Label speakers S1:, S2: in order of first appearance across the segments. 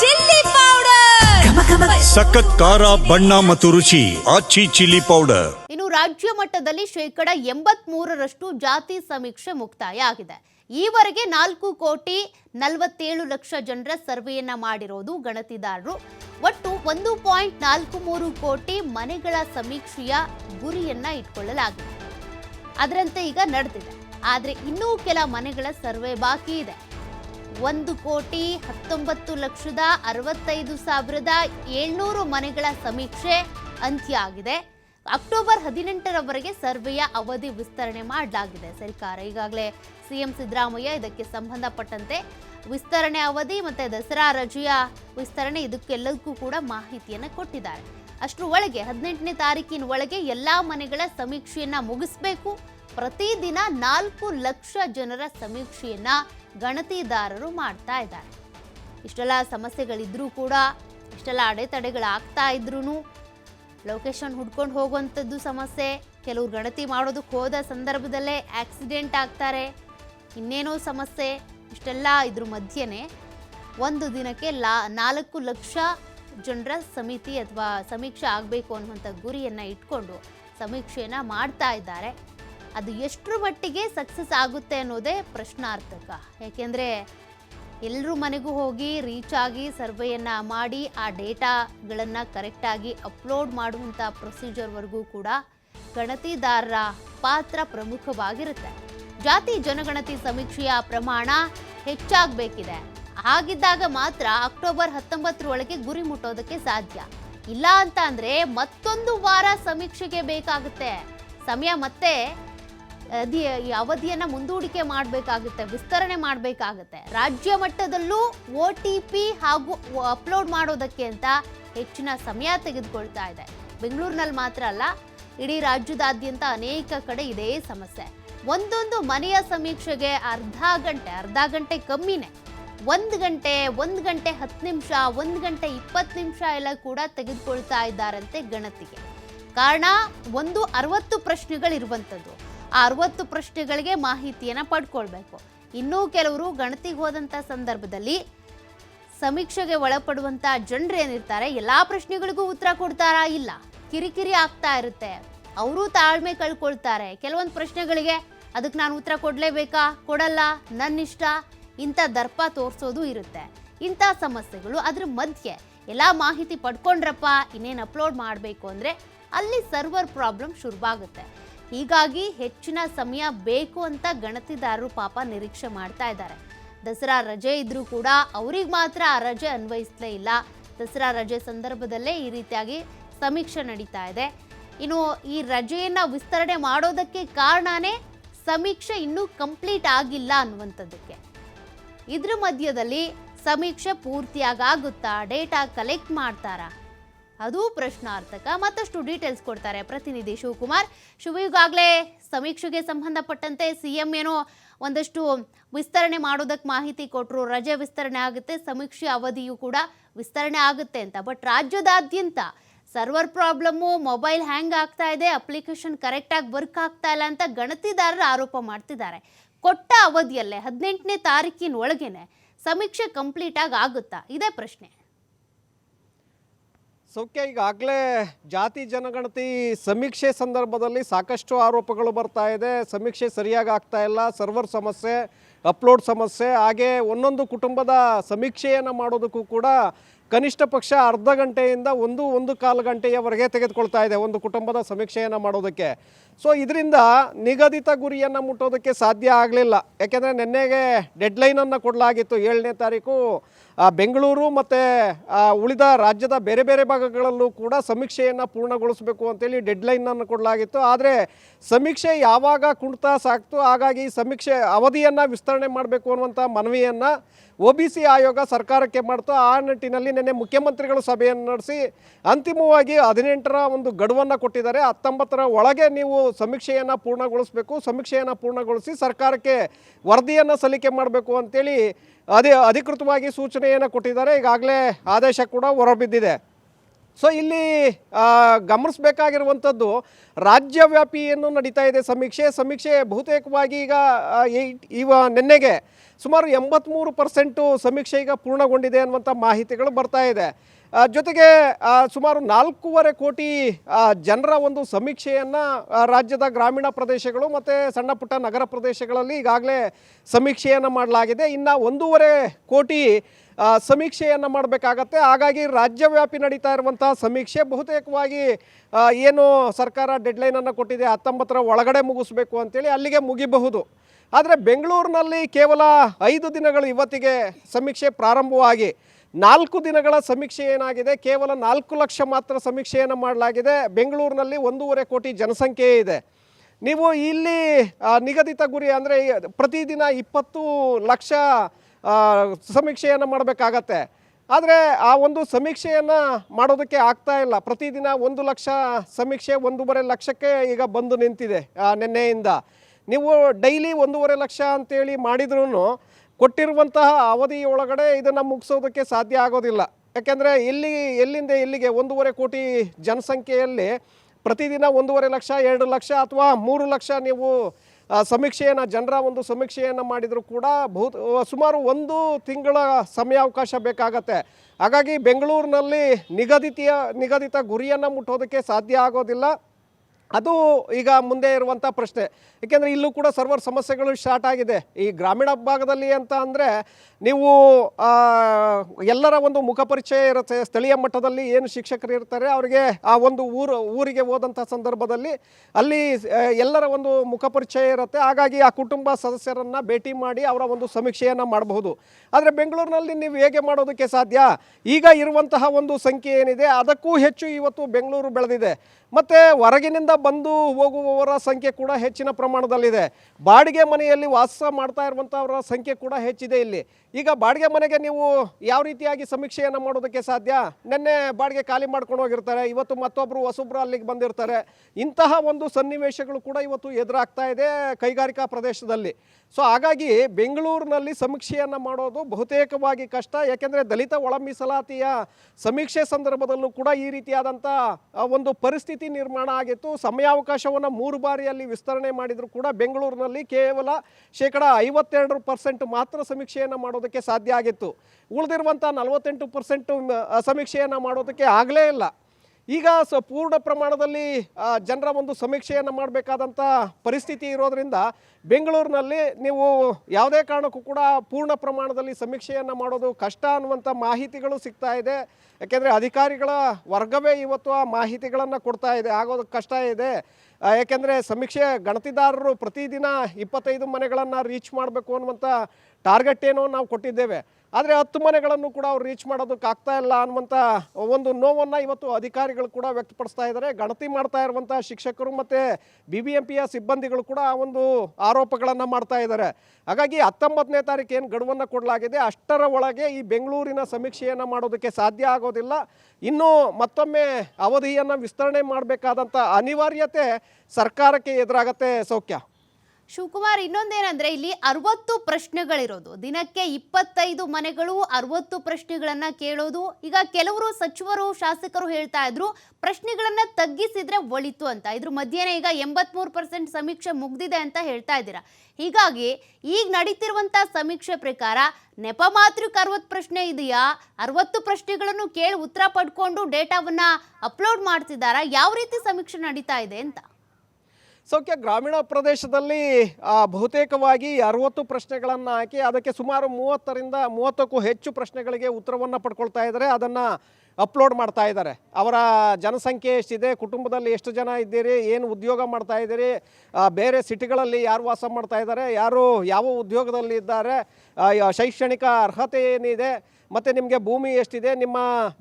S1: Chilli powder.
S2: ಸಖತ್ ಖಾರ ಬಣ್ಣ ಮತ್ತು ರುಚಿ ಆಚಿ ಚಿಲ್ಲಿ ಪೌಡರ್.
S3: ಇನ್ನು ರಾಜ್ಯ ಮಟ್ಟದಲ್ಲಿ ಶೇಕಡ ಎಂಬತ್ ಮೂರರಷ್ಟು ಜಾತಿ ಸಮೀಕ್ಷೆ ಮುಕ್ತಾಯ ಆಗಿದೆ. ಈವರೆಗೆ ನಾಲ್ಕು ಕೋಟಿ ನಲವತ್ತೇಳು ಲಕ್ಷ ಜನರ ಸರ್ವೆಯನ್ನ ಮಾಡಿರೋದು ಗಣತಿದಾರರು. ಒಟ್ಟು ಒಂದು ಪಾಯಿಂಟ್ ನಾಲ್ಕು ಮೂರು ಕೋಟಿ ಮನೆಗಳ ಸಮೀಕ್ಷೆಯ ಗುರಿಯನ್ನ ಇಟ್ಕೊಳ್ಳಲಾಗಿದೆ. ಅದರಂತೆ ಈಗ ನಡೆದಿದೆ. ಆದರೆ ಇನ್ನೂ ಕೆಲ ಮನೆಗಳ ಸರ್ವೆ ಬಾಕಿ ಇದೆ. ಒಂದು ಕೋಟಿ ಹತ್ತೊಂಬತ್ತು ಲಕ್ಷದ ಅರವತ್ತೈದು ಸಾವಿರದ ಏಳ್ನೂರು ಮನೆಗಳ ಸಮೀಕ್ಷೆ ಅಂತ್ಯ ಆಗಿದೆ ಅಕ್ಟೋಬರ್ ಹದಿನೆಂಟರವರೆಗೆ ಸರ್ವೆಯ ಅವಧಿ ವಿಸ್ತರಣೆ ಮಾಡಲಾಗಿದೆ. ಸರ್ಕಾರ ಈಗಾಗಲೇ ಸಿಎಂ ಸಿದ್ದರಾಮಯ್ಯ ಇದಕ್ಕೆ ಸಂಬಂಧಪಟ್ಟಂತೆ ವಿಸ್ತರಣೆ ಅವಧಿ ಮತ್ತೆ ದಸರಾ ರಜೆಯ ವಿಸ್ತರಣೆ ಇದಕ್ಕೆಲ್ಲದಕ್ಕೂ ಕೂಡ ಮಾಹಿತಿಯನ್ನು ಕೊಟ್ಟಿದ್ದಾರೆ. ಅಷ್ಟರ ಒಳಗೆ ಹದಿನೆಂಟನೇ ತಾರೀಕಿನ ಒಳಗೆ ಎಲ್ಲ ಮನೆಗಳ ಸಮೀಕ್ಷೆಯನ್ನ ಮುಗಿಸ್ಬೇಕು. ಪ್ರತಿದಿನ ನಾಲ್ಕು ಲಕ್ಷ ಜನರ ಸಮೀಕ್ಷೆಯನ್ನ ಗಣತಿದಾರರು ಮಾಡ್ತಾ ಇದ್ದಾರೆ. ಇಷ್ಟೆಲ್ಲ ಸಮಸ್ಯೆಗಳಿದ್ರೂ ಕೂಡ ಇಷ್ಟೆಲ್ಲ ಅಡೆತಡೆಗಳಾಗ್ತಾ ಇದ್ರೂ ಲೊಕೇಶನ್ ಹುಡ್ಕೊಂಡು ಹೋಗುವಂಥದ್ದು ಸಮಸ್ಯೆ. ಕೆಲವ್ರು ಗಣತಿ ಮಾಡೋದಕ್ಕೆ ಹೋದ ಸಂದರ್ಭದಲ್ಲೇ ಆಕ್ಸಿಡೆಂಟ್ ಆಗ್ತಾರೆ. ಇನ್ನೇನೋ ಸಮಸ್ಯೆ. ಇಷ್ಟೆಲ್ಲ ಇದ್ರ ಮಧ್ಯೆನೇ ಒಂದು ದಿನಕ್ಕೆ ಲಾ ನಾಲ್ಕು ಲಕ್ಷ ಜನರ ಸಮಿತಿ ಅಥವಾ ಸಮೀಕ್ಷೆ ಆಗಬೇಕು ಅನ್ನುವಂಥ ಗುರಿಯನ್ನು ಇಟ್ಕೊಂಡು ಸಮೀಕ್ಷೆಯನ್ನು ಮಾಡ್ತಾ ಇದ್ದಾರೆ. ಅದು ಎಷ್ಟರ ಮಟ್ಟಿಗೆ ಸಕ್ಸಸ್ ಆಗುತ್ತೆ ಅನ್ನೋದೇ ಪ್ರಶ್ನಾರ್ಥಕ. ಯಾಕೆಂದರೆ ಎಲ್ಲರೂ ಮನೆಗೂ ಹೋಗಿ ರೀಚ್ ಆಗಿ ಸರ್ವೆಯನ್ನು ಮಾಡಿ ಆ ಡೇಟಾಗಳನ್ನು ಕರೆಕ್ಟಾಗಿ ಅಪ್ಲೋಡ್ ಮಾಡುವಂಥ ಪ್ರೊಸೀಜರ್ವರೆಗೂ ಕೂಡ ಗಣತಿದಾರರ ಪಾತ್ರ ಪ್ರಮುಖವಾಗಿರುತ್ತೆ. ಜಾತಿ ಜನಗಣತಿ ಸಮೀಕ್ಷೆಯ ಪ್ರಮಾಣ ಹೆಚ್ಚಾಗಬೇಕಿದೆ. ಹಾಗಿದ್ದಾಗ ಮಾತ್ರ ಅಕ್ಟೋಬರ್ ಹತ್ತೊಂಬತ್ತರೊಳಗೆ ಗುರಿ ಮುಟ್ಟೋದಕ್ಕೆ ಸಾಧ್ಯ. ಇಲ್ಲ ಅಂತ ಅಂದರೆ ಮತ್ತೊಂದು ವಾರ ಸಮೀಕ್ಷೆಗೆ ಬೇಕಾಗುತ್ತೆ. ಸಮಯ ಮತ್ತೆ ಅವಧಿಯನ್ನ ಮುಂದೂಡಿಕೆ ಮಾಡಬೇಕಾಗುತ್ತೆ, ವಿಸ್ತರಣೆ ಮಾಡಬೇಕಾಗುತ್ತೆ. ರಾಜ್ಯ ಮಟ್ಟದಲ್ಲೂ ಒ ಟಿ ಪಿ ಹಾಗೂ ಅಪ್ಲೋಡ್ ಮಾಡೋದಕ್ಕೆ ಅಂತ ಹೆಚ್ಚಿನ ಸಮಯ ತೆಗೆದುಕೊಳ್ತಾ ಇದೆ. ಬೆಂಗಳೂರಿನಲ್ಲಿ ಮಾತ್ರ ಅಲ್ಲ, ಇಡೀ ರಾಜ್ಯದಾದ್ಯಂತ ಅನೇಕ ಕಡೆ ಇದೇ ಸಮಸ್ಯೆ. ಒಂದೊಂದು ಮನೆಯ ಸಮೀಕ್ಷೆಗೆ ಅರ್ಧ ಗಂಟೆ ಅರ್ಧ ಗಂಟೆ ಕಮ್ಮಿನೇ. ಒಂದು ಗಂಟೆ ಒಂದು ಗಂಟೆ ಹತ್ತು ನಿಮಿಷ, ಒಂದು ಗಂಟೆ ಇಪ್ಪತ್ತು ನಿಮಿಷ ಎಲ್ಲ ಕೂಡ ತೆಗೆದುಕೊಳ್ತಾ ಇದ್ದಾರಂತೆ ಗಣತಿಗೆ. ಕಾರಣ, ಒಂದು ಅರವತ್ತು ಪ್ರಶ್ನೆಗಳಿರುವಂಥದ್ದು. ಆ ಅರವತ್ತು ಪ್ರಶ್ನೆಗಳಿಗೆ ಮಾಹಿತಿಯನ್ನು ಪಡ್ಕೊಳ್ಬೇಕು. ಇನ್ನೂ ಕೆಲವರು ಗಣತಿಗೆ ಹೋದಂಥ ಸಂದರ್ಭದಲ್ಲಿ ಸಮೀಕ್ಷೆಗೆ ಒಳಪಡುವಂಥ ಜನರು ಏನಿರ್ತಾರೆ, ಎಲ್ಲ ಪ್ರಶ್ನೆಗಳಿಗೂ ಉತ್ತರ ಕೊಡ್ತಾರಾ? ಇಲ್ಲ. ಕಿರಿಕಿರಿ ಆಗ್ತಾ ಇರುತ್ತೆ. ಅವರು ತಾಳ್ಮೆ ಕಳ್ಕೊಳ್ತಾರೆ. ಕೆಲವೊಂದು ಪ್ರಶ್ನೆಗಳಿಗೆ ಅದಕ್ಕೆ ನಾನು ಉತ್ತರ ಕೊಡಲೇಬೇಕಾ? ಕೊಡಲ್ಲ. ನನ್ನ ಇಷ್ಟ ಇಂಥ ದರ್ಪ ತೋರಿಸೋದು ಇರುತ್ತೆ. ಇಂಥ ಸಮಸ್ಯೆಗಳು ಅದ್ರ ಮಧ್ಯೆ ಎಲ್ಲ ಮಾಹಿತಿ ಪಡ್ಕೊಂಡ್ರಪ್ಪ, ಇನ್ನೇನು ಅಪ್ಲೋಡ್ ಮಾಡಬೇಕು ಅಂದರೆ ಅಲ್ಲಿ ಸರ್ವರ್ ಪ್ರಾಬ್ಲಮ್ ಶುರುವಾಗುತ್ತೆ. ಹೀಗಾಗಿ ಹೆಚ್ಚಿನ ಸಮಯ ಬೇಕು ಅಂತ ಗಣತಿದಾರರು ಪಾಪ ನಿರೀಕ್ಷೆ ಮಾಡ್ತಾ ಇದ್ದಾರೆ. ದಸರಾ ರಜೆ ಇದ್ರೂ ಕೂಡ ಅವ್ರಿಗೆ ಮಾತ್ರ ಆ ರಜೆ ಅನ್ವಯಿಸ್ಲೇ ಇಲ್ಲ. ದಸರಾ ರಜೆ ಸಂದರ್ಭದಲ್ಲೇ ಈ ರೀತಿಯಾಗಿ ಸಮೀಕ್ಷೆ ನಡೀತಾ ಇದೆ. ಇನ್ನು ಈ ರಜೆಯನ್ನು ವಿಸ್ತರಣೆ ಮಾಡೋದಕ್ಕೆ ಕಾರಣನೇ ಸಮೀಕ್ಷೆ ಇನ್ನೂ ಕಂಪ್ಲೀಟ್ ಆಗಿಲ್ಲ ಅನ್ನುವಂಥದ್ದಕ್ಕೆ. ಇದ್ರ ಮಧ್ಯದಲ್ಲಿ ಸಮೀಕ್ಷೆ ಪೂರ್ತಿಯಾಗಿ ಆಗುತ್ತಾ? ಡೇಟಾ ಕಲೆಕ್ಟ್ ಮಾಡ್ತಾರಾ? ಅದು ಪ್ರಶ್ನಾರ್ಥಕ. ಮತ್ತಷ್ಟು ಡೀಟೇಲ್ಸ್ ಕೊಡ್ತಾರೆ ಪ್ರತಿನಿಧಿ ಶಿವಕುಮಾರ್. ಶಿವ ಸಮೀಕ್ಷೆಗೆ ಸಂಬಂಧಪಟ್ಟಂತೆ ಸಿ ಎಂ ಏನೋ ಒಂದಷ್ಟು ವಿಸ್ತರಣೆ ಮಾಡೋದಕ್ಕೆ ಮಾಹಿತಿ ಕೊಟ್ಟರು ರಜೆ ವಿಸ್ತರಣೆ ಆಗುತ್ತೆ, ಸಮೀಕ್ಷೆ ಅವಧಿಯು ಕೂಡ ವಿಸ್ತರಣೆ ಆಗುತ್ತೆ ಅಂತ. ಬಟ್ ರಾಜ್ಯದಾದ್ಯಂತ ಸರ್ವರ್ ಪ್ರಾಬ್ಲಮ್ಮು, ಮೊಬೈಲ್ ಹ್ಯಾಂಗ್ ಆಗ್ತಾ ಇದೆ ಅಪ್ಲಿಕೇಶನ್ ಕರೆಕ್ಟಾಗಿ ವರ್ಕ್ ಆಗ್ತಾ ಇಲ್ಲ ಅಂತ ಗಣತಿದಾರರು ಆರೋಪ ಮಾಡ್ತಿದ್ದಾರೆ. ಕೊಟ್ಟ ಅವಧಿಯಲ್ಲೇ, ಹದಿನೆಂಟನೇ ತಾರೀಕಿನ ಒಳಗೇನೆ ಸಮೀಕ್ಷೆ ಕಂಪ್ಲೀಟ್ ಆಗಿ ಆಗುತ್ತಾ? ಇದೇ ಪ್ರಶ್ನೆ.
S4: ಸೌಖ್ಯ ಈಗಾಗಲೇ ಜಾತಿ ಜನಗಣತಿ ಸಮೀಕ್ಷೆ ಸಂದರ್ಭದಲ್ಲಿ ಸಾಕಷ್ಟು ಆರೋಪಗಳು ಬರ್ತಾ ಇದೆ. ಸಮೀಕ್ಷೆ ಸರಿಯಾಗಿ ಆಗ್ತಾ ಇಲ್ಲ. ಸರ್ವರ್ ಸಮಸ್ಯೆ, ಅಪ್ಲೋಡ್ ಸಮಸ್ಯೆ, ಹಾಗೆ ಒಂದೊಂದು ಕುಟುಂಬದ ಸಮೀಕ್ಷೆಯನ್ನು ಮಾಡೋದಕ್ಕೂ ಕೂಡ ಕನಿಷ್ಠ ಪಕ್ಷ ಅರ್ಧ ಗಂಟೆಯಿಂದ ಒಂದು ಒಂದು ಕಾಲು ಗಂಟೆಯವರೆಗೆ ತೆಗೆದುಕೊಳ್ತಾ ಇದೆ ಒಂದು ಕುಟುಂಬದ ಸಮೀಕ್ಷೆಯನ್ನು ಮಾಡೋದಕ್ಕೆ. ಸೊ ಇದರಿಂದ ನಿಗದಿತ ಗುರಿಯನ್ನು ಮುಟ್ಟೋದಕ್ಕೆ ಸಾಧ್ಯ ಆಗಲಿಲ್ಲ. ಯಾಕೆಂದರೆ ನಿನ್ನೆಗೆ ಡೆಡ್ಲೈನನ್ನು ಕೊಡಲಾಗಿತ್ತು ಏಳನೇ ತಾರೀಕು. ಬೆಂಗಳೂರು ಮತ್ತು ಉಳಿದ ರಾಜ್ಯದ ಬೇರೆ ಬೇರೆ ಭಾಗಗಳಲ್ಲೂ ಕೂಡ ಸಮೀಕ್ಷೆಯನ್ನು ಪೂರ್ಣಗೊಳಿಸಬೇಕು ಅಂತೇಳಿ ಡೆಡ್ಲೈನನ್ನು ಕೊಡಲಾಗಿತ್ತು. ಆದರೆ ಸಮೀಕ್ಷೆ ಯಾವಾಗ ಕುಣಿತಾ ಸಾಕ್ತು ಹಾಗಾಗಿ ಸಮೀಕ್ಷೆ ಅವಧಿಯನ್ನು ವಿಸ್ತರಣೆ ಮಾಡಬೇಕು ಅನ್ನುವಂಥ ಮನವಿಯನ್ನು ಒ ಬಿ ಸಿ ಆಯೋಗ ಸರ್ಕಾರಕ್ಕೆ ಮಾಡ್ತು. ಆ ನಿಟ್ಟಿನಲ್ಲಿ ನಿನ್ನೆ ಮುಖ್ಯಮಂತ್ರಿಗಳು ಸಭೆಯನ್ನು ನಡೆಸಿ ಅಂತಿಮವಾಗಿ ಹದಿನೆಂಟರ ಒಂದು ಗಡುವನ್ನು ಕೊಟ್ಟಿದ್ದಾರೆ. ಹತ್ತೊಂಬತ್ತರ ಒಳಗೆ ನೀವು ಸಮೀಕ್ಷೆಯನ್ನು ಪೂರ್ಣಗೊಳಿಸಬೇಕು, ಸಮೀಕ್ಷೆಯನ್ನು ಪೂರ್ಣಗೊಳಿಸಿ ಸರ್ಕಾರಕ್ಕೆ ವರದಿಯನ್ನು ಸಲ್ಲಿಕೆ ಮಾಡಬೇಕು ಅಂತೇಳಿ ಅದೇ ಅಧಿಕೃತವಾಗಿ ಸೂಚನೆಯನ್ನು ಕೊಟ್ಟಿದ್ದಾರೆ. ಈಗಾಗಲೇ ಆದೇಶ ಕೂಡ ಹೊರಬಿದ್ದಿದೆ. ಸೊ ಇಲ್ಲಿ ಗಮನಿಸಬೇಕಾಗಿರುವಂಥದ್ದು ರಾಜ್ಯವ್ಯಾಪಿ ಏನು ನಡೀತಾ ಇದೆ ಸಮೀಕ್ಷೆ. ಸಮೀಕ್ಷೆ ಬಹುತೇಕವಾಗಿ ಈಗ ಇವ ನಿನ್ನೆಗೆ ಸುಮಾರು ಎಂಬತ್ತ್ಮೂರು ಪರ್ಸೆಂಟು ಸಮೀಕ್ಷೆ ಈಗ ಪೂರ್ಣಗೊಂಡಿದೆ ಅನ್ನುವಂಥ ಮಾಹಿತಿಗಳು ಬರ್ತಾ ಇದೆ. ಜೊತೆಗೆ ಸುಮಾರು ನಾಲ್ಕೂವರೆ ಕೋಟಿ ಜನರ ಒಂದು ಸಮೀಕ್ಷೆಯನ್ನು ರಾಜ್ಯದ ಗ್ರಾಮೀಣ ಪ್ರದೇಶಗಳು ಮತ್ತು ಸಣ್ಣ ಪುಟ್ಟ ನಗರ ಪ್ರದೇಶಗಳಲ್ಲಿ ಈಗಾಗಲೇ ಸಮೀಕ್ಷೆಯನ್ನು ಮಾಡಲಾಗಿದೆ. ಇನ್ನು ಒಂದೂವರೆ ಕೋಟಿ ಸಮೀಕ್ಷೆಯನ್ನು ಮಾಡಬೇಕಾಗತ್ತೆ. ಹಾಗಾಗಿ ರಾಜ್ಯವ್ಯಾಪಿ ನಡೀತಾ ಇರುವಂಥ ಸಮೀಕ್ಷೆ ಬಹುತೇಕವಾಗಿ ಏನು ಸರ್ಕಾರ ಡೆಡ್ಲೈನನ್ನು ಕೊಟ್ಟಿದೆ, ಹತ್ತೊಂಬತ್ತರ ಒಳಗಡೆ ಮುಗಿಸ್ಬೇಕು ಅಂತೇಳಿ ಅಲ್ಲಿಗೆ ಮುಗಿಬಹುದು. ಆದರೆ ಬೆಂಗಳೂರಿನಲ್ಲಿ ಕೇವಲ ಐದು ದಿನಗಳು ಇವತ್ತಿಗೆ ಸಮೀಕ್ಷೆ ಪ್ರಾರಂಭವಾಗಿ ನಾಲ್ಕು ದಿನಗಳ ಸಮೀಕ್ಷೆ ಏನಾಗಿದೆ? ಕೇವಲ ನಾಲ್ಕು ಲಕ್ಷ ಮಾತ್ರ ಸಮೀಕ್ಷೆಯನ್ನು ಮಾಡಲಾಗಿದೆ. ಬೆಂಗಳೂರಿನಲ್ಲಿ ಒಂದೂವರೆ ಕೋಟಿ ಜನಸಂಖ್ಯೆ ಇದೆ. ನೀವು ಇಲ್ಲಿ ನಿಗದಿತ ಗುರಿ ಅಂದರೆ ಪ್ರತಿದಿನ ಇಪ್ಪತ್ತು ಲಕ್ಷ ಸಮೀಕ್ಷೆಯನ್ನು ಮಾಡಬೇಕಾಗತ್ತೆ. ಆದರೆ ಆ ಒಂದು ಸಮೀಕ್ಷೆಯನ್ನು ಮಾಡೋದಕ್ಕೆ ಆಗ್ತಾ ಇಲ್ಲ. ಪ್ರತಿದಿನ ಒಂದು ಲಕ್ಷ ಸಮೀಕ್ಷೆ ಒಂದೂವರೆ ಲಕ್ಷಕ್ಕೆ ಈಗ ಬಂದು ನಿಂತಿದೆ ನಿನ್ನೆಯಿಂದ. ನೀವು ಡೈಲಿ ಒಂದೂವರೆ ಲಕ್ಷ ಅಂತೇಳಿ ಮಾಡಿದ್ರೂ ಕೊಟ್ಟಿರುವಂತಹ ಅವಧಿಯೊಳಗಡೆ ಇದನ್ನು ಮುಗಿಸೋದಕ್ಕೆ ಸಾಧ್ಯ ಆಗೋದಿಲ್ಲ. ಯಾಕೆಂದರೆ ಇಲ್ಲಿ, ಎಲ್ಲಿಂದ ಇಲ್ಲಿಗೆ ಒಂದೂವರೆ ಕೋಟಿ ಜನಸಂಖ್ಯೆಯಲ್ಲಿ ಪ್ರತಿದಿನ ಒಂದೂವರೆ ಲಕ್ಷ, ಎರಡು ಲಕ್ಷ ಅಥವಾ ಮೂರು ಲಕ್ಷ ನೀವು ಸಮೀಕ್ಷೆಯನ್ನು, ಜನರ ಒಂದು ಸಮೀಕ್ಷೆಯನ್ನು ಮಾಡಿದರೂ ಕೂಡ ಬಹು ಸುಮಾರು ಒಂದು ತಿಂಗಳ ಸಮಯಾವಕಾಶ ಬೇಕಾಗತ್ತೆ. ಹಾಗಾಗಿ ಬೆಂಗಳೂರಿನಲ್ಲಿ ನಿಗದಿತ ನಿಗದಿತ ಗುರಿಯನ್ನು ಮುಟ್ಟೋದಕ್ಕೆ ಸಾಧ್ಯ ಆಗೋದಿಲ್ಲ. ಅದು ಈಗ ಮುಂದೆ ಇರುವಂಥ ಪ್ರಶ್ನೆ. ಏಕೆಂದರೆ ಇಲ್ಲೂ ಕೂಡ ಸರ್ವರ್ ಸಮಸ್ಯೆಗಳು ಸ್ಟಾರ್ಟ್ ಆಗಿದೆ. ಈ ಗ್ರಾಮೀಣ ಭಾಗದಲ್ಲಿ ಅಂತ ಅಂದರೆ ನೀವು ಎಲ್ಲರ ಒಂದು ಮುಖಪರಿಚಯ ಇರುತ್ತೆ. ಸ್ಥಳೀಯ ಮಟ್ಟದಲ್ಲಿ ಏನು ಶಿಕ್ಷಕರು ಇರ್ತಾರೆ, ಅವರಿಗೆ ಆ ಒಂದು ಊರು, ಊರಿಗೆ ಹೋದಂಥ ಸಂದರ್ಭದಲ್ಲಿ ಅಲ್ಲಿ ಎಲ್ಲರ ಒಂದು ಮುಖಪರಿಚಯ ಇರುತ್ತೆ. ಹಾಗಾಗಿ ಆ ಕುಟುಂಬ ಸದಸ್ಯರನ್ನು ಭೇಟಿ ಮಾಡಿ ಅವರ ಒಂದು ಸಮೀಕ್ಷೆಯನ್ನು ಮಾಡಬಹುದು. ಆದರೆ ಬೆಂಗಳೂರಿನಲ್ಲಿ ನೀವು ಹೇಗೆ ಮಾಡೋದಕ್ಕೆ ಸಾಧ್ಯ? ಈಗ ಇರುವಂತಹ ಒಂದು ಸಂಖ್ಯೆ ಏನಿದೆ, ಅದಕ್ಕೂ ಹೆಚ್ಚು ಇವತ್ತು ಬೆಂಗಳೂರು ಬೆಳೆದಿದೆ. ಮತ್ತು ಹೊರಗಿನಿಂದ ಬಂದು ಹೋಗುವವರ ಸಂಖ್ಯೆ ಕೂಡ ಹೆಚ್ಚಿನ ಪ್ರಮಾಣದಲ್ಲಿದೆ. ಬಾಡಿಗೆ ಮನೆಯಲ್ಲಿ ವಾಸ ಮಾಡ್ತಾ ಇರುವಂಥವರ ಸಂಖ್ಯೆ ಕೂಡ ಹೆಚ್ಚಿದೆ ಇಲ್ಲಿ. ಈಗ ಬಾಡಿಗೆ ಮನೆಗೆ ನೀವು ಯಾವ ರೀತಿಯಾಗಿ ಸಮೀಕ್ಷೆಯನ್ನು ಮಾಡೋದಕ್ಕೆ ಸಾಧ್ಯ? ನಿನ್ನೆ ಬಾಡಿಗೆ ಖಾಲಿ ಮಾಡ್ಕೊಂಡು ಹೋಗಿರ್ತಾರೆ, ಇವತ್ತು ಮತ್ತೊಬ್ಬರು ಹೊಸೊಬ್ಬರು ಅಲ್ಲಿಗೆ ಬಂದಿರ್ತಾರೆ. ಇಂತಹ ಒಂದು ಸನ್ನಿವೇಶಗಳು ಕೂಡ ಇವತ್ತು ಎದುರಾಗ್ತಾ ಇದೆ ಕೈಗಾರಿಕಾ ಪ್ರದೇಶದಲ್ಲಿ. ಸೊ ಹಾಗಾಗಿ ಬೆಂಗಳೂರಿನಲ್ಲಿ ಸಮೀಕ್ಷೆಯನ್ನು ಮಾಡೋದು ಬಹುತೇಕವಾಗಿ ಕಷ್ಟ. ಯಾಕೆಂದರೆ ದಲಿತ ಒಳ ಮೀಸಲಾತಿಯ ಸಮೀಕ್ಷೆ ಸಂದರ್ಭದಲ್ಲೂ ಕೂಡ ಈ ರೀತಿಯಾದಂಥ ಒಂದು ಪರಿಸ್ಥಿತಿ ನಿರ್ಮಾಣ ಆಗಿತ್ತು. ಸಮಯಾವಕಾಶವನ್ನು ಮೂರು ಬಾರಿಯಲ್ಲಿ ವಿಸ್ತರಣೆ ಮಾಡಿದರೂ ಕೂಡ ಬೆಂಗಳೂರಿನಲ್ಲಿ ಕೇವಲ ಶೇಕಡ ಐವತ್ತೆರಡು ಪರ್ಸೆಂಟ್ ಮಾತ್ರ ಸಮೀಕ್ಷೆಯನ್ನು ಮಾಡೋದಕ್ಕೆ ಸಾಧ್ಯ ಆಗಿತ್ತು. ಉಳಿದಿರುವಂಥ ನಲವತ್ತೆಂಟು ಪರ್ಸೆಂಟು ಸಮೀಕ್ಷೆಯನ್ನು ಮಾಡೋದಕ್ಕೆ ಆಗಲೇ ಇಲ್ಲ. ಈಗ ಸ ಪೂರ್ಣ ಪ್ರಮಾಣದಲ್ಲಿ ಜನರ ಒಂದು ಸಮೀಕ್ಷೆಯನ್ನು ಮಾಡಬೇಕಾದಂಥ ಪರಿಸ್ಥಿತಿ ಇರೋದರಿಂದ ಬೆಂಗಳೂರಿನಲ್ಲಿ ನೀವು ಯಾವುದೇ ಕಾರಣಕ್ಕೂ ಕೂಡ ಪೂರ್ಣ ಪ್ರಮಾಣದಲ್ಲಿ ಸಮೀಕ್ಷೆಯನ್ನು ಮಾಡೋದು ಕಷ್ಟ ಅನ್ನುವಂಥ ಮಾಹಿತಿಗಳು ಸಿಗ್ತಾ ಇದೆ. ಯಾಕೆಂದರೆ ಅಧಿಕಾರಿಗಳ ವರ್ಗವೇ ಇವತ್ತು ಆ ಮಾಹಿತಿಗಳನ್ನು ಕೊಡ್ತಾ ಇದೆ, ಆಗೋದು ಕಷ್ಟ ಇದೆ. ಯಾಕೆಂದರೆ ಸಮೀಕ್ಷೆ ಗಣತಿದಾರರು ಪ್ರತಿದಿನ ಇಪ್ಪತ್ತೈದು ಮನೆಗಳನ್ನು ರೀಚ್ ಮಾಡಬೇಕು ಅನ್ನುವಂಥ ಟಾರ್ಗೆಟ್ ಏನೋ ನಾವು ಕೊಟ್ಟಿದ್ದೇವೆ. ಆದರೆ ಹತ್ತು ಮನೆಗಳನ್ನು ಕೂಡ ಅವ್ರು ರೀಚ್ ಮಾಡೋದಕ್ಕೆ ಆಗ್ತಾ ಇಲ್ಲ ಅನ್ನುವಂಥ ಒಂದು ನೋವನ್ನು ಇವತ್ತು ಅಧಿಕಾರಿಗಳು ಕೂಡ ವ್ಯಕ್ತಪಡಿಸ್ತಾ ಇದ್ದಾರೆ. ಗಣತಿ ಮಾಡ್ತಾ ಇರುವಂಥ ಶಿಕ್ಷಕರು ಮತ್ತು ಬಿ ಬಿ ಎಂ ಪಿಯ ಸಿಬ್ಬಂದಿಗಳು ಕೂಡ ಆ ಒಂದು ಆರೋಪಗಳನ್ನು ಮಾಡ್ತಾ ಇದ್ದಾರೆ. ಹಾಗಾಗಿ ಹತ್ತೊಂಬತ್ತನೇ ತಾರೀಕು ಏನು ಗಡುವನ್ನು ಕೊಡಲಾಗಿದೆ, ಅಷ್ಟರ ಒಳಗೆ ಈ ಬೆಂಗಳೂರಿನ ಸಮೀಕ್ಷೆಯನ್ನು ಮಾಡೋದಕ್ಕೆ ಸಾಧ್ಯ ಆಗೋದಿಲ್ಲ. ಇನ್ನು ಮತ್ತೊಮ್ಮೆ ಅವಧಿಯನ್ನು ವಿಸ್ತರಣೆ ಮಾಡಬೇಕಾದಂಥ ಅನಿವಾರ್ಯತೆ ಸರ್ಕಾರಕ್ಕೆ ಎದುರಾಗತ್ತೆ ಸೌಖ್ಯ.
S3: ಶಿವಕುಮಾರ್, ಇನ್ನೊಂದೇನಂದ್ರೆ ಇಲ್ಲಿ ಅರವತ್ತು ಪ್ರಶ್ನೆಗಳಿರೋದು. ದಿನಕ್ಕೆ ಇಪ್ಪತ್ತೈದು ಮನೆಗಳು ಅರವತ್ತು ಪ್ರಶ್ನೆಗಳನ್ನ ಕೇಳೋದು. ಈಗ ಕೆಲವರು ಸಚಿವರು, ಶಾಸಕರು ಹೇಳ್ತಾ ಇದ್ರು, ಪ್ರಶ್ನೆಗಳನ್ನ ತಗ್ಗಿಸಿದ್ರೆ ಒಳಿತು ಅಂತ. ಇದ್ರ ಮಧ್ಯೆನೇ ಈಗ ಎಂಬತ್ಮೂರು ಪರ್ಸೆಂಟ್ ಸಮೀಕ್ಷೆ ಮುಗ್ದಿದೆ ಅಂತ ಹೇಳ್ತಾ ಇದ್ದೀರಾ. ಹೀಗಾಗಿ ಈಗ ನಡೀತಿರುವಂತ ಸಮೀಕ್ಷೆ ಪ್ರಕಾರ ನೆಪ ಮಾತ್ರಕ್ಕೆ ಅರವತ್ತು ಪ್ರಶ್ನೆ ಇದೆಯಾ? ಅರವತ್ತು ಪ್ರಶ್ನೆಗಳನ್ನು ಕೇಳಿ ಉತ್ತರ ಪಡ್ಕೊಂಡು ಡೇಟಾವನ್ನ ಅಪ್ಲೋಡ್ ಮಾಡ್ತಿದ್ದಾರಾ? ಯಾವ ರೀತಿ ಸಮೀಕ್ಷೆ ನಡೀತಾ ಇದೆ ಅಂತ.
S4: ಸೌಖ್ಯ ಗ್ರಾಮೀಣ ಪ್ರದೇಶದಲ್ಲಿ ಬಹುತೇಕವಾಗಿ ಅರವತ್ತು ಪ್ರಶ್ನೆಗಳನ್ನು ಹಾಕಿ ಅದಕ್ಕೆ ಸುಮಾರು ಮೂವತ್ತರಿಂದ ಮೂವತ್ತಕ್ಕೂ ಹೆಚ್ಚು ಪ್ರಶ್ನೆಗಳಿಗೆ ಉತ್ತರವನ್ನು ಪಡ್ಕೊಳ್ತಾ ಇದ್ದಾರೆ. ಅದನ್ನು ಅಪ್ಲೋಡ್ ಮಾಡ್ತಾ ಇದ್ದಾರೆ. ಅವರ ಜನಸಂಖ್ಯೆ ಎಷ್ಟಿದೆ, ಕುಟುಂಬದಲ್ಲಿ ಎಷ್ಟು ಜನ ಇದ್ದೀರಿ, ಏನು ಉದ್ಯೋಗ ಮಾಡ್ತಾ ಇದ್ದೀರಿ ಬೇರೆ ಸಿಟಿಗಳಲ್ಲಿ ಯಾರು ವಾಸ ಮಾಡ್ತಾ ಇದ್ದಾರೆ, ಯಾರು ಯಾವ ಉದ್ಯೋಗದಲ್ಲಿ ಇದ್ದಾರೆ ಶೈಕ್ಷಣಿಕ ಅರ್ಹತೆ ಏನಿದೆ ಮತ್ತು ನಿಮಗೆ ಭೂಮಿ ಎಷ್ಟಿದೆ ನಿಮ್ಮ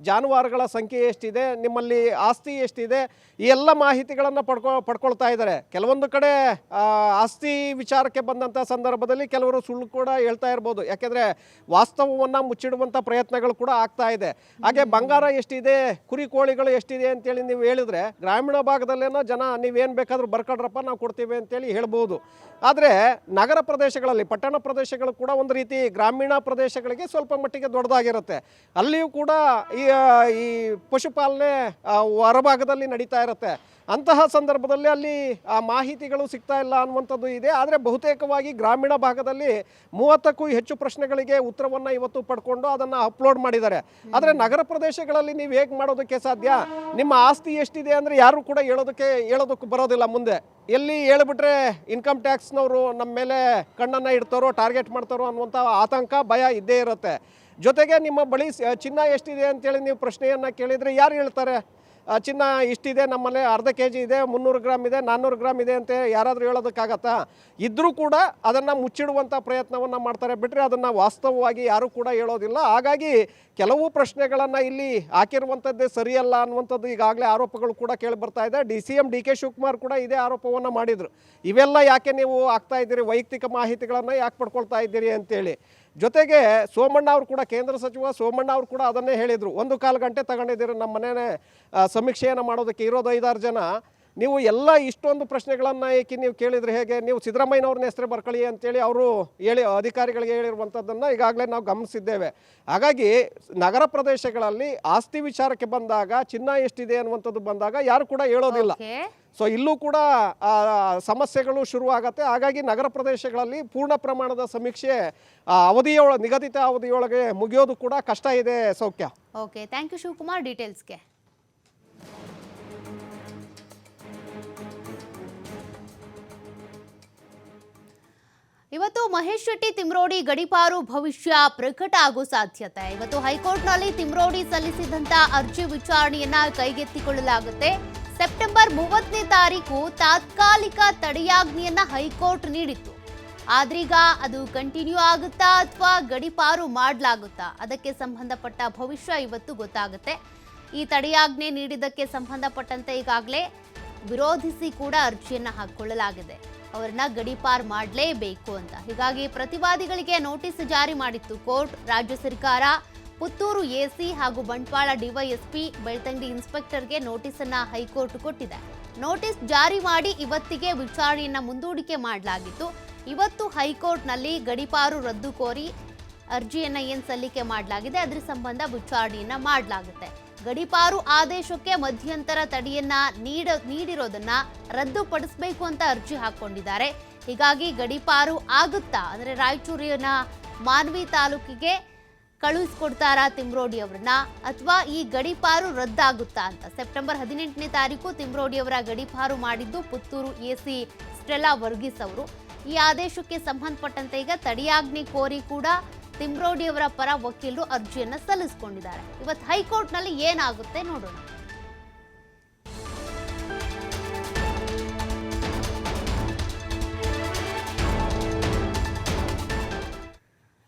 S4: ಜಾನುವಾರುಗಳ ಸಂಖ್ಯೆ ಎಷ್ಟಿದೆ ನಿಮ್ಮಲ್ಲಿ ಆಸ್ತಿ ಎಷ್ಟಿದೆ ಈ ಎಲ್ಲ ಮಾಹಿತಿಗಳನ್ನು ಪಡ್ಕೊ ಪಡ್ಕೊಳ್ತಾ ಇದ್ದಾರೆ. ಕೆಲವೊಂದು ಕಡೆ ಆಸ್ತಿ ವಿಚಾರಕ್ಕೆ ಬಂದಂಥ ಸಂದರ್ಭದಲ್ಲಿ ಕೆಲವರು ಸುಳ್ಳು ಕೂಡ ಹೇಳ್ತಾ ಇರ್ಬೋದು. ಯಾಕೆಂದರೆ ವಾಸ್ತವವನ್ನು ಮುಚ್ಚಿಡುವಂಥ ಪ್ರಯತ್ನಗಳು ಕೂಡ ಆಗ್ತಾ ಇದೆ. ಹಾಗೆ ಬಂಗಾರ ಎಷ್ಟಿದೆ ಕುರಿ ಕೋಳಿಗಳು ಎಷ್ಟಿದೆ ಅಂತೇಳಿ ನೀವು ಹೇಳಿದ್ರೆ ಗ್ರಾಮೀಣ ಭಾಗದಲ್ಲೇನೋ ಜನ ನೀವೇನು ಬೇಕಾದರೂ ಬರ್ಕೊಡ್ರಪ್ಪ ನಾವು ಕೊಡ್ತೀವಿ ಅಂತೇಳಿ ಹೇಳ್ಬೋದು. ಆದರೆ ನಗರ ಪ್ರದೇಶಗಳಲ್ಲಿ ಪಟ್ಟಣ ಪ್ರದೇಶಗಳು ಕೂಡ ಒಂದು ರೀತಿ ಗ್ರಾಮೀಣ ಪ್ರದೇಶಗಳಿಗೆ ಸ್ವಲ್ಪ ಮಟ್ಟಿಗೆ ದೊಡ್ಡದಾಗಿರುತ್ತೆ ಅಲ್ಲಿಯೂ ಕೂಡ ಈ ಈ ಪಶುಪಾಲನೆ ಹೊರಭಾಗದಲ್ಲಿ ನಡೀತಾ ಇರುತ್ತೆ. ಅಂತಹ ಸಂದರ್ಭದಲ್ಲಿ ಅಲ್ಲಿ, ಆ, ಮಾಹಿತಿಗಳು ಸಿಗ್ತಾ ಇಲ್ಲ ಅನ್ನುವಂಥದ್ದು ಇದೆ. ಆದರೆ ಬಹುತೇಕವಾಗಿ ಗ್ರಾಮೀಣ ಭಾಗದಲ್ಲಿ ಮೂವತ್ತಕ್ಕೂ ಹೆಚ್ಚು ಪ್ರಶ್ನೆಗಳಿಗೆ ಉತ್ತರವನ್ನು ಇವತ್ತು ಪಡ್ಕೊಂಡು ಅದನ್ನು ಅಪ್ಲೋಡ್ ಮಾಡಿದ್ದಾರೆ. ಆದರೆ ನಗರ ಪ್ರದೇಶಗಳಲ್ಲಿ ನೀವು ಹೇಗೆ ಮಾಡೋದಕ್ಕೆ ಸಾಧ್ಯ? ನಿಮ್ಮ ಆಸ್ತಿ ಎಷ್ಟಿದೆ ಅಂದರೆ ಯಾರು ಕೂಡ ಹೇಳೋದಕ್ಕೆ ಹೇಳೋದಕ್ಕೆ ಬರೋದಿಲ್ಲ ಮುಂದೆ. ಎಲ್ಲಿ ಹೇಳ್ಬಿಟ್ರೆ ಇನ್ಕಮ್ ಟ್ಯಾಕ್ಸ್ನವರು ನಮ್ಮ ಮೇಲೆ ಕಣ್ಣನ್ನು ಇಡ್ತಾರೋ, ಟಾರ್ಗೆಟ್ ಮಾಡ್ತಾರೋ ಅನ್ನುವಂಥ ಆತಂಕ, ಭಯ ಇದ್ದೇ ಇರುತ್ತೆ. ಜೊತೆಗೆ ನಿಮ್ಮ ಬಳಿ ಚಿನ್ನ ಎಷ್ಟಿದೆ ಅಂತೇಳಿ ನೀವು ಪ್ರಶ್ನೆಯನ್ನು ಕೇಳಿದರೆ ಯಾರು ಹೇಳ್ತಾರೆ? ಚಿನ್ನ ಇಷ್ಟಿದೆ, ನಮ್ಮಲ್ಲಿ ಅರ್ಧ ಕೆ ಜಿ ಇದೆ, ಮುನ್ನೂರು ಗ್ರಾಮ್ ಇದೆ, ನಾನ್ನೂರು ಗ್ರಾಮ್ ಇದೆ ಅಂತ ಯಾರಾದರೂ ಹೇಳೋದಕ್ಕಾಗತ್ತಾ? ಇದ್ದರೂ ಕೂಡ ಅದನ್ನು ಮುಚ್ಚಿಡುವಂಥ ಪ್ರಯತ್ನವನ್ನು ಮಾಡ್ತಾರೆ. ಬಿಟ್ಟರೆ ಅದನ್ನು ವಾಸ್ತವವಾಗಿ ಯಾರೂ ಕೂಡ ಹೇಳೋದಿಲ್ಲ. ಹಾಗಾಗಿ ಕೆಲವು ಪ್ರಶ್ನೆಗಳನ್ನು ಇಲ್ಲಿ ಹಾಕಿರುವಂಥದ್ದೇ ಸರಿಯಲ್ಲ ಅನ್ನುವಂಥದ್ದು ಈಗಾಗಲೇ ಆರೋಪಗಳು ಕೂಡ ಕೇಳಿ ಬರ್ತಾ ಇದೆ. D C M D K Shivakumar ಕೂಡ ಇದೇ ಆರೋಪವನ್ನು ಮಾಡಿದರು. ಇವೆಲ್ಲ ಯಾಕೆ ನೀವು ಆಗ್ತಾ ಇದ್ದೀರಿ? ವೈಯಕ್ತಿಕ ಮಾಹಿತಿಗಳನ್ನು ಯಾಕೆ ಪಡ್ಕೊಳ್ತಾ ಇದ್ದೀರಿ ಅಂತೇಳಿ. ಜೊತೆಗೆ ಸೋಮಣ್ಣ ಅವರು ಕೂಡ ಕೇಂದ್ರ ಸಚಿವ, ಸೋಮಣ್ಣ ಅವರು ಕೂಡ ಅದನ್ನೇ ಹೇಳಿದರು. ಒಂದು ಕಾಲು ಗಂಟೆ ತಗೊಂಡಿದ್ದೀರಿ, ನಮ್ಮ ಮನೆಯೇ ಸಮೀಕ್ಷೆಯನ್ನು ಮಾಡೋದಕ್ಕೆ ಇರೋದು ಐದಾರು ಜನ. ನೀವು ಎಲ್ಲ ಇಷ್ಟೊಂದು ಪ್ರಶ್ನೆಗಳನ್ನು ಏಕೆ ನೀವು ಕೇಳಿದರೆ ಹೇಗೆ? ನೀವು ಸಿದ್ದರಾಮಯ್ಯನವ್ರನ್ನ ಹೆಸರು ಬರ್ಕೊಳ್ಳಿ ಅಂತೇಳಿ ಅವರು ಹೇಳಿ ಅಧಿಕಾರಿಗಳಿಗೆ ಹೇಳಿರುವಂಥದ್ದನ್ನು ಈಗಾಗಲೇ ನಾವು ಗಮನಿಸಿದ್ದೇವೆ. ಹಾಗಾಗಿ ನಗರ ಪ್ರದೇಶಗಳಲ್ಲಿ ಆಸ್ತಿ ವಿಚಾರಕ್ಕೆ ಬಂದಾಗ ಚಿನ್ನ ಎಷ್ಟಿದೆ ಅನ್ನುವಂಥದ್ದು ಬಂದಾಗ ಯಾರು ಕೂಡ ಹೇಳೋದಿಲ್ಲ. ಸೊ ಇಲ್ಲೂ ಕೂಡ ಸಮಸ್ಯೆಗಳು ಶುರುವಾಗತ್ತೆ. ಹಾಗಾಗಿ ನಗರ ಪ್ರದೇಶಗಳಲ್ಲಿ ಪೂರ್ಣ ಪ್ರಮಾಣದ ಸಮೀಕ್ಷೆ ಅವಧಿಯೊಳ ನಿಗದಿತ ಅವಧಿಯೊಳಗೆ ಮುಗಿಯೋದು ಕೂಡ ಕಷ್ಟ ಇದೆ ಸೌಖ್ಯ.
S3: ಓಕೆ. Thank you Shivakumar. ಡೀಟೇಲ್ಸ್ಗೆ. ಇವತ್ತು ಮಹೇಶ್ ಶೆಟ್ಟಿ ತಿಮ್ರೋಡಿ ಗಡಿಪಾರು ಭವಿಷ್ಯ ಪ್ರಕಟ ಆಗೋ ಸಾಧ್ಯತೆ. ಇವತ್ತು ಹೈಕೋರ್ಟ್ನಲ್ಲಿ ತಿಮ್ರೋಡಿ ಸಲ್ಲಿಸಿದಂತ ಅರ್ಜಿ ವಿಚಾರಣೆಯನ್ನ ಕೈಗೆತ್ತಿಕೊಳ್ಳಲಾಗುತ್ತೆ. ಸೆಪ್ಟೆಂಬರ್ ಮೂವತ್ತನೇ ತಾರೀಕು ತಾತ್ಕಾಲಿಕ ತಡೆಯಾಜ್ಞೆಯನ್ನ ಹೈಕೋರ್ಟ್ ನೀಡಿತ್ತು. ಆದ್ರೀಗ ಅದು ಕಂಟಿನ್ಯೂ ಆಗುತ್ತಾ ಅಥವಾ ಗಡಿಪಾರು ಮಾಡಲಾಗುತ್ತಾ? ಅದಕ್ಕೆ ಸಂಬಂಧಪಟ್ಟ ಭವಿಷ್ಯ ಇವತ್ತು ಗೊತ್ತಾಗುತ್ತೆ. ಈ ತಡೆಯಾಜ್ಞೆ ನೀಡಿದ್ದಕ್ಕೆ ಸಂಬಂಧಪಟ್ಟಂತೆ ಈಗಾಗಲೇ ವಿರೋಧಿಸಿ ಕೂಡ ಅರ್ಜಿಯನ್ನು ಹಾಕೊಳ್ಳಲಾಗಿದೆ ಅವರನ್ನ ಗಡೀಪಾರ್ ಮಾಡಲೇಬೇಕು ಅಂತ. ಹೀಗಾಗಿ ಪ್ರತಿವಾದಿಗಳಿಗೆ ನೋಟಿಸ್ ಜಾರಿ ಮಾಡಿತ್ತು ಕೋರ್ಟ್, ರಾಜ್ಯ ಸರ್ಕಾರ. ಪುತ್ತೂರು ಎಸಿ ಹಾಗೂ ಬಂಟ್ವಾಳ ಡಿವೈಎಸ್ಪಿ ಬೆಳ್ತಂಗಡಿ ಇನ್ಸ್ಪೆಕ್ಟರ್ಗೆ ನೋಟಿಸ್ ಅನ್ನ ಹೈಕೋರ್ಟ್ ಕೊಟ್ಟಿದೆ. ನೋಟಿಸ್ ಜಾರಿ ಮಾಡಿ ಇವತ್ತಿಗೆ ವಿಚಾರಣೆಯನ್ನ ಮುಂದೂಡಿಕೆ ಮಾಡಲಾಗಿತ್ತು. ಇವತ್ತು ಹೈಕೋರ್ಟ್ನಲ್ಲಿ ಗಡಿಪಾರು ರದ್ದು ಕೋರಿ ಅರ್ಜಿಯನ್ನ ಏನು ಸಲ್ಲಿಕೆ ಮಾಡಲಾಗಿದೆ, ಅದ್ರ ಸಂಬಂಧ ವಿಚಾರಣೆಯನ್ನ ಮಾಡಲಾಗುತ್ತೆ. ಗಡಿಪಾರು ಆದೇಶಕ್ಕೆ ಮಧ್ಯಂತರ ತಡೆಯನ್ನ ನೀಡ ನೀಡಿರೋದನ್ನ ರದ್ದುಪಡಿಸಬೇಕು ಅಂತ ಅರ್ಜಿ ಹಾಕೊಂಡಿದ್ದಾರೆ ಹೀಗಾಗಿ ಗಡಿಪಾರು ಆಗುತ್ತಾ? ಅಂದ್ರೆ ರಾಯಚೂರಿನ ಮಾನ್ವಿ ತಾಲೂಕಿಗೆ ಕಳುಹಿಸ್ಕೊಡ್ತಾರಾ ತಿಮ್ರೋಡಿ ಅವ್ರನ್ನ? ಅಥವಾ ಈ ಗಡಿಪಾರು ರದ್ದಾಗುತ್ತಾ ಅಂತ? ಸೆಪ್ಟೆಂಬರ್ ಹದಿನೆಂಟನೇ ತಾರೀಕು ತಿಮ್ರೋಡಿ ಅವರ ಗಡಿಪಾರು ಮಾಡಿದ್ದು Puttur A C Stella Varghese ಅವರು. ಈ ಆದೇಶಕ್ಕೆ ಸಂಬಂಧಪಟ್ಟಂತೆ ಈಗ ತಡೆಯಾಜ್ಞೆ ಕೋರಿ ಕೂಡ ತಿಮ್ರೋಡಿ ಅವರ ಪರ ವಕೀಲರು ಅರ್ಜಿಯನ್ನು ಸಲ್ಲಿಸಿಕೊಂಡಿದ್ದಾರೆ. ಇವತ್ತು ಹೈಕೋರ್ಟ್ನಲ್ಲಿ ಏನಾಗುತ್ತೆ ನೋಡೋಣ.